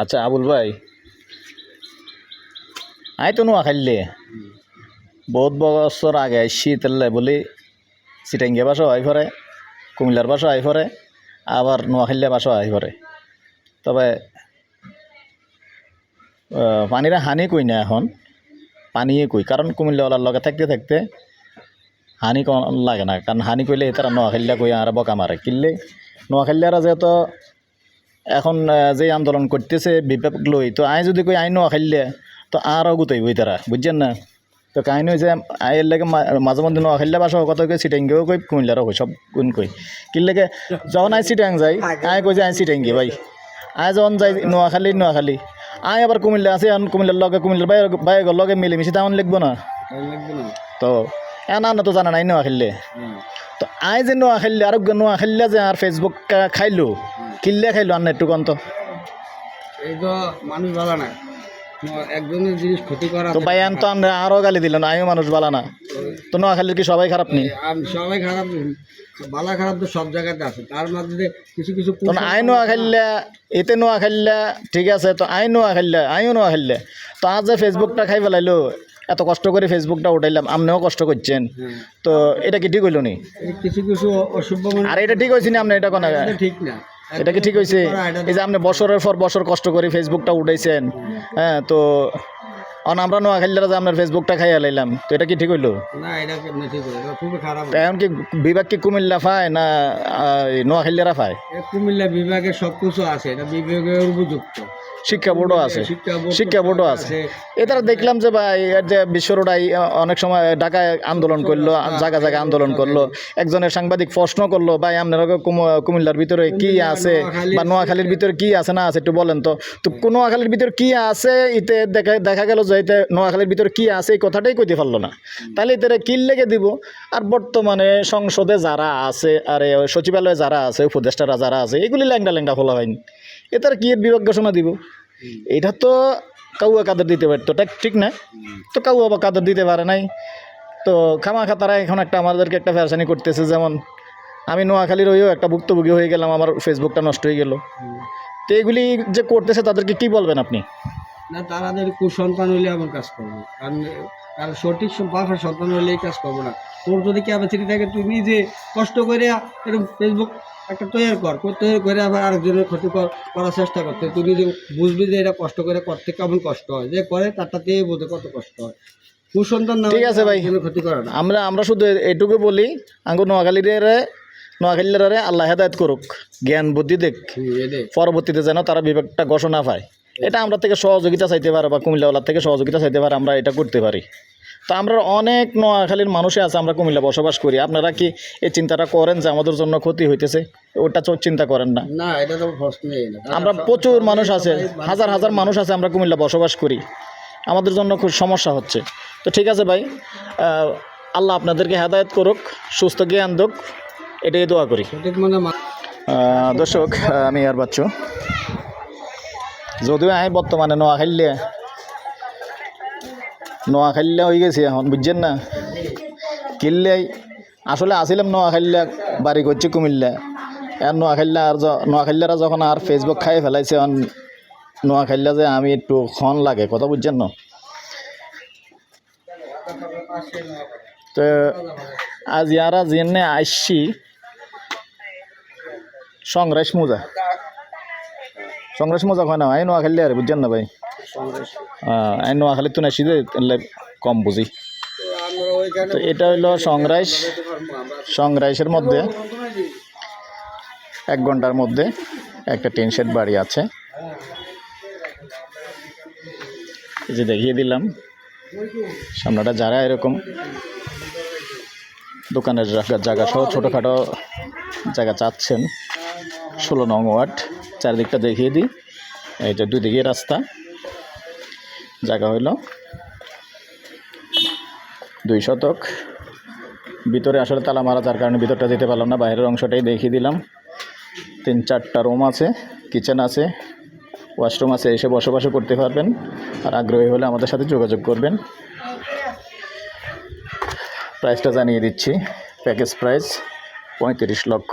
আচ্ছা আবুল ভাই। আই তো নোয়া খাইলে বহুত বছর আগে আইসি তেলে বলি চিটাঙ্গিয়া বাসা আই পরে, কুমিল্লার বাসা আই পরে, আবার নোয়াখাইলিয়া বাসা আই পরে। তবে পানিরে হানি কই না এখন? পানিয়ে কই? কারণ কুমিল্লাওয়ালার লগে থাকতে থাকতে হানি লাগে না। কারণ হানি কইলে তারা নোয়াখাইলিয়া কই আর বকা মারে। কিনলে নোয়াখাইলিয়ারা যেহেতু এখন যে আন্দোলন করতেছে বিবেক লই তো আই যদি কই আই নোয়াখাইলে তো আরও গুতাইব তারা বুঝছেন না? তো কাহিনী হয়েছে আইয়ের লাগে মাঝে মধ্যে নোয়াখাইলে বাসা কত কই সিটাঙ্গিও কই কুমিল্লারও কই সব কোন কই। কিনলেকে যখন আই সিটাং যাই আই কই যে আই সিটাঙ্গি ভাই। আই যখন যাই নোয়াখালী নোয়াখালী আই আবার কুমিল্লা আছে এখন কুমিল্লার লগে কুমিল্লার বাইরে বাইরে লগে মিলেমিশে তেমন লিখব না। না। তো এ না তো জানা নাই নোয়াখাইলে। হুম। তো আই যে নোয়া খাইলে আর নোয়া খাইলে যে আর ফেসবুক খাইলো কিনলে খাইলো আর একটু কন্ত এই তো মানুষ ভালো না। একজনের জিনিস ক্ষতি করা তো ভাই আন তো আমরা আরও গালি দিল না আমিও মানুষ বালা না। তো নোয়া খাইলে কি সবাই খারাপ নেই সবাই খারাপ বালা খারাপ তো সব জায়গাতে আছে। তার মধ্যে কিছু কিছু আই নোয়া খাইলে এতে নোয়া খাইলে ঠিক আছে তো আই নোয়া খাইলে আইও নোয়া খাইলে তো আজ যে ফেসবুকটা খাই পেলাইলো এত কষ্ট করে ফেসবুকটা উঠাইলাম আপনিও কষ্ট করছেন। তো এটা কি ঠিক হইল নি? কিছু কিছু আর এটা ঠিক হয়েছে না আপনি এটা কোন এটা ঠিক না। এটা কি ঠিক হয়েছে এই যে আপনি বছরের পর বছর কষ্ট করে ফেসবুকটা উঠাইছেন হ্যাঁ তো অন আমরা নোয়াখালীরা যে আপনার ফেসবুকটা খাইয়া লাইলাম তো এটা কি ঠিক হইল? না এটা কেমনে ঠিক হবে এটা খুবই খারাপ তো এখন কি বিভাগ কি কুমিল্লা পায় না নোয়াখালীরা পায় কুমিল্লা বিভাগে সব কিছু আছে এটা বিভাগের উপযুক্ত। শিক্ষা বোর্ডও আছে। শিক্ষা বোর্ডও আছে। এটার দেখলাম যে ভাই যে বিশ্বরোডাই অনেক সময় ঢাকায় আন্দোলন করল জায়গা জায়গায় আন্দোলন করল। একজনের সাংবাদিক প্রশ্ন করল ভাই আপনারা কুমিল্লার ভিতরে কি আছে? বা নোয়াখালীর ভিতরে কি আছে না আছে একটু বলেন তো। তো নোয়াখালীর ভিতরে কি আছে এতে দেখা দেখা গেল যে এতে নোয়াখালীর ভিতরে কি আছে এই কথাটাই কইতে পারল না। তাহলে এতে কি লেগে দিব? আর বর্তমানে সংসদে যারা আছে আর সচিবালয়ে যারা আছে উপদেষ্টারা যারা আছে এগুলি ল্যাংডা ল্যাংডা ফলা হয়নি। এটার কি এর বিভাগ ঘোষণা দিব? এটা তো কাউয়া কাদের দিতে পারতো ঠিক না? তো কাউয়া বা কাদের দিতে পারে নাই। তো খামাখা তারা এখন একটা আমাদেরকে একটা ফ্যাশানি করতেছে যেমন আমি নোয়াখালীর হয়েও একটা ভুক্তভোগী হয়ে গেলাম আমার ফেসবুকটা নষ্ট হয়ে গেল। তো এগুলি যে করতেছে তাদেরকে কি বলবেন আপনি? না তাদের কুসন্তান হইলে এমন কাজ করব। কারণ কারণ সঠিক বাফার সন্তান হইলে এই কাজ করব না। তোর যদি ক্যাপাসিটি থাকে তুই নিজে কষ্ট করে এরকম ফেসবুক একটা তৈরি কর। তৈরি করে আবার আরেকজনের ক্ষতি কর- করার চেষ্টা করতে তুই নিজে বুঝবি যে এটা কষ্ট করে করতে কেমন কষ্ট হয়। যে করে তারটাতেই বোঝে কত কষ্ট হয়। কুসন্তান না ঠিক আছে ভাই। ক্ষতি করে না। আমরা আমরা শুধু এটুকু বলি আঙ্গু নোয়াখালীর নোয়াখালীরে আল্লাহ হেদায়ত করুক জ্ঞান বুদ্ধি দেখ। পরবর্তীতে যেন তারা বিভাগটা ঘোষণা পায়। এটা আমরা থেকে সহযোগিতা চাইতে পারে বা কুমিল্লাওয়ালার থেকে সহযোগিতা চাইতে পারে আমরা এটা করতে পারি। তো আমরা অনেক নোয়াখালীর মানুষে আছে আমরা কুমিল্লা বসবাস করি। আপনারা কি এই চিন্তাটা করেন যে আমাদের জন্য ক্ষতি হইতেছে? ওটা চিন্তা করেন না। না এটা তো প্রশ্নই না। আমরা প্রচুর মানুষ আছে হাজার হাজার মানুষ আছে আমরা কুমিল্লা বসবাস করি। আমাদের জন্য খুব সমস্যা হচ্ছে। তো ঠিক আছে ভাই আল্লাহ আপনাদেরকে হেদায়ত করুক সুস্থ জ্ঞান দুক এটাই দোয়া করি। মানে দর্শক আমি আর বাচ্চু। যদিও আমি বর্তমানে নোয়াখাইলে নোয়াখাইলে হয়ে গেছি এখন, বুঝছেন না? কিনলে আসলে আসিলাম নোয়াখাইলে বাড়ি করছি কুমিল্লা। আর নোয়াখাইলে আর নোয়াখাইলারা যখন আর ফেসবুক খাই ফেলাইছে, এখন নোয়াখাইলা যে আমি একটু খন লাগে, কথা বুঝছেন না? তো আজ ইয়ারা জেনে আসছি সংগ্রাস মোজা। সংগ্রাস মোজা হয় না আই নোয়াখালী আর, বুঝছেন না ভাই? আই নোয়াখালী তো নাসি কম বুঝি। তো এটা হইল সংগ্রাস, সংগ্রাসের মধ্যে এক ঘণ্টার মধ্যে একটা টিন শেড বাড়ি আছে। এই যে দেখিয়ে দিলাম, সামনেটা যারা এরকম দোকানের জায়গা সহ ছোটোখাটো জায়গা চাচ্ছেন, ষোলো নং ওয়ার্ড, চারিদিকটা দেখিয়ে দিই। এই যে দুই দিকে রাস্তা। জায়গা হইল। দুই শতক। ভিতরে আসলে তালা মারা যার কারণে ভিতরটা যেতে পারলাম না, বাইরের অংশটাই দেখিয়ে দিলাম। তিন চারটা রুম আছে, কিচেন আছে, ওয়াশরুম আছে, এসে বসবাসও করতে পারবেন। আর আগ্রহী হলে আমাদের সাথে যোগাযোগ করবেন। প্রাইসটা জানিয়ে দিচ্ছি। প্যাকেজ প্রাইস পঁয়ত্রিশ লক্ষ।